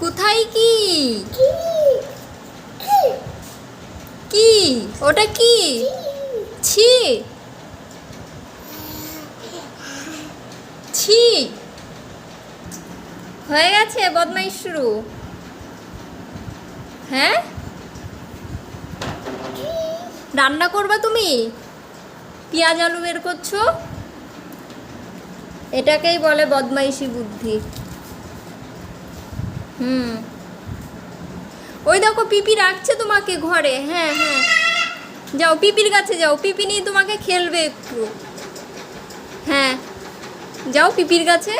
কোথায় কি? কি? ওটা কি? ছি। ছি। হয়ে গেছে বদমাইশ শুরু। হ্যাঁ? রান্না করবা তুমি? পেঁয়াজ আলু বের করছ? এটাকেই বলে বদমাইশি বুদ্ধি। হুম। ওই দেখো পিপি রাখছে তোমাকে ঘরে হ্যাঁ হ্যাঁ। যাও পিপির কাছে যাও, পিপি নিয়ে তোমাকে খেলবে একটু। হ্যাঁ। যাও পিপির কাছে।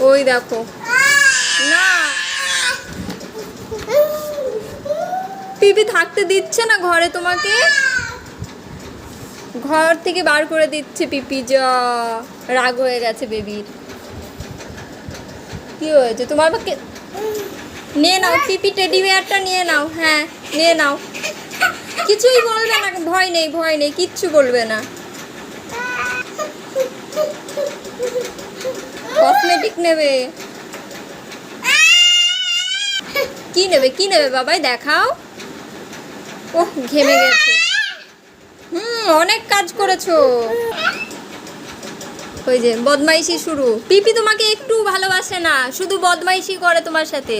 ওই দেখো। না। পিপি থাকতে দিচ্ছে না ঘরে তোমাকে। ঘর থেকে বার করে দিচ্ছে পিপি, যা। রাগ হয়ে গেছে বেবির। কি হয়েছে? তোমার পক্ষে নিয়ে নাও, পিপি টেডি বিয়ারটা নিয়ে নাও হ্যাঁ নিয়ে নাও। কিছুই বলবে না, ভয় নেই ভয় নেই, কিচ্ছু বলবে না। কসমেটিক নেবে। কি নেবে কি নেবে বাবাই, দেখাও। ওহ, ঘেমে গেছে। হুম, অনেক কাজ করেছ। ওই যে বদমাইশি শুরু। পিপি তোমাকে একটু ভালোবাসে না শুধু বদমাইশি করে তোমার সাথে।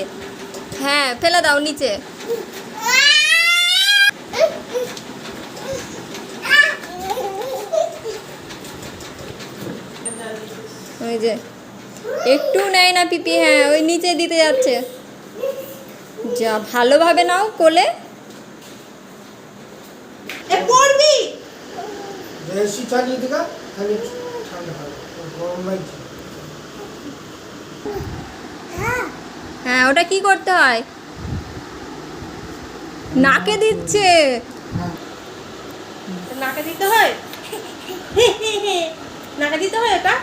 হ্যাঁ ফেলে দাও নিচে। ওই যে। একটু নেয় না পিপি হ্যাঁ ওই নিচে দিতে যাচ্ছে। যা ভালোভাবে নাও কোলে। এ পড়বি? হ্যাঁ ওটা কি করতে হয়? নাকে দিচ্ছে। নাকে দিতে হয়? নাকে দিতে হয় এটা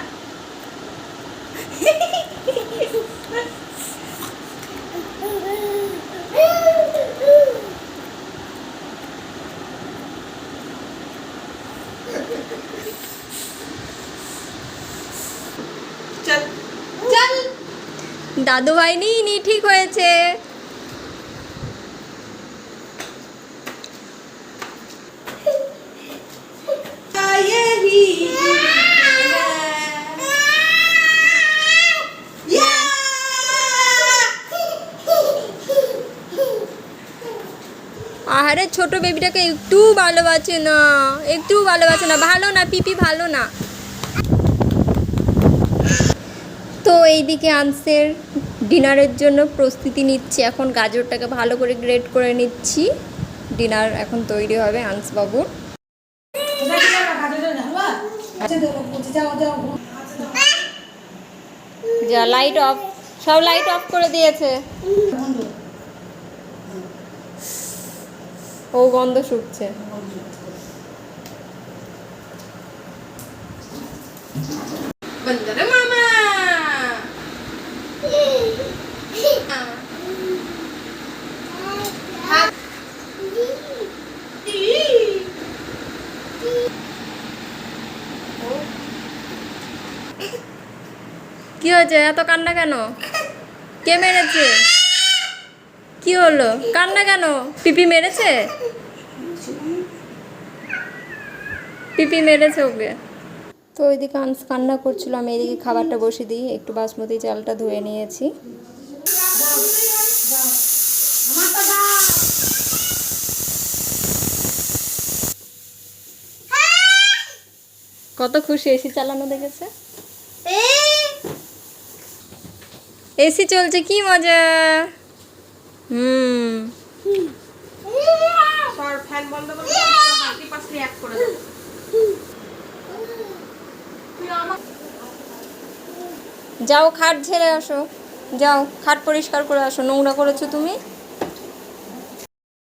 দাদু ভাই নি ঠিক হয়েছে। আহারে, ছোট বেবিটাকে একটু ভালোবাসে না, একটু ভালোবাসে না, ভালো না, পিপি ভালো না। তো এইদিকে আনসের ডিনারের জন্য প্রস্তুতি নিচ্ছি। এখন গাজরটাকে ভালো করে গ্রেড করে নিচ্ছি। ডিনার এখন তৈরি হবে আনস বাবুর যা লাইট অফ সব লাইট অফ করে দিয়েছে। ও গন্ধ শুকছে। বন্দরে কি হয়েছে? এত কান্না কেন? কে মেরেছে? কি হলো? কান্না কেন? পিপি মেরেছে? পিপি মেরেছে ওকে। তো ওইদিকে আনস কান্না করছিল, আমি এদিকে খাবারটা বসে দিই, একটু বাসমতি চালটা ধুয়ে নিয়েছি। কত খুশি এসি চালানো দেখেছে? এসি চলছে কি মজা। হুম। যাও খাট ঝেড়ে আসো। যাও খাট পরিষ্কার করে আসো। নোংরা করেছ তুমি?